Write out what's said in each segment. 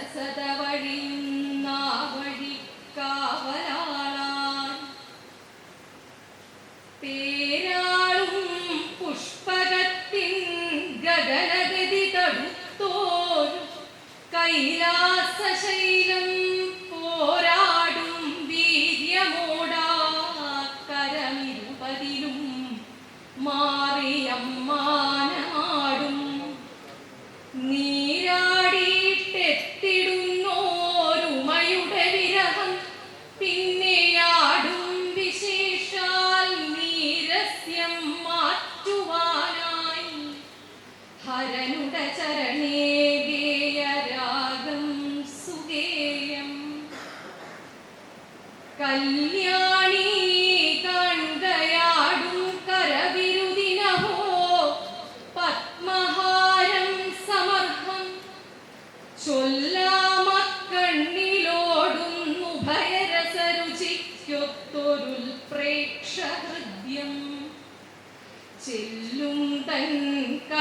സരസത വഴിയുന്ന വഴി കാവലാളാൻ പേരാളും കൈലാസശൈലം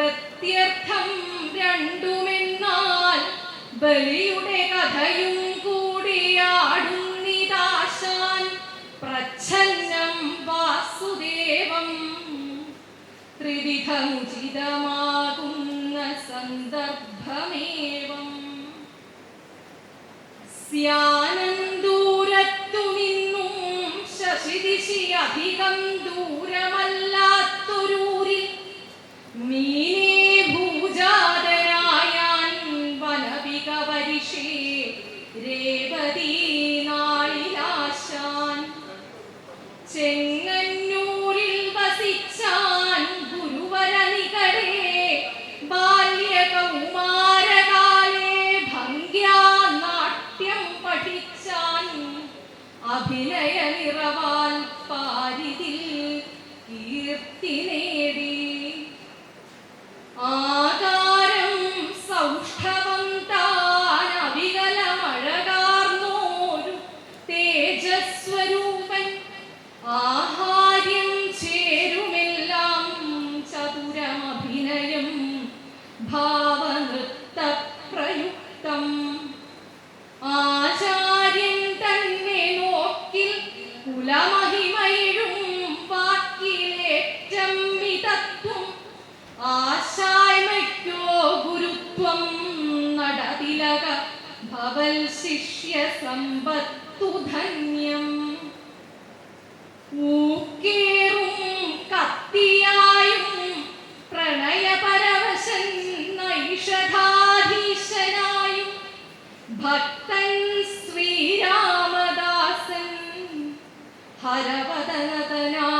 പ്രത്യർത്ഥം രണ്ടുമെന്നാൽ ബലിയുടെ കഥയും കൂടിയാടുന്നിതാശാൻ പ്രച്ഛന്നം വാസുദേവം. ത്രിവിധമുചിതമാകുന്ന സന്ദർഭമേവം. സ്യാനന്തൂരത്തു നിന്നും ശശിദിശി അധികം ദൂരമല്ലാത്തൊരൂരിൽ ചെങ്ങന്നൂരിൽ വസിച്ചാൻ ഗുരുവര നികടേ ബാല്യകൗമാരകാലേ ഭംഗ്യാ നാട്യം പഠിച്ചാൻ അഭിനയ നിറവാൽ നടതിലക ഭവൽ ശിഷ്യ സമ്പത്തു ധന്യം. ഊക്കേറും കത്തിയായും പ്രണയപരവശൻ നൈഷധാധീശനായും. ഭക്തൻ ശ്രീരാമദാസൻ ഹരവദനതനാം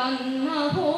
തന്നഹോ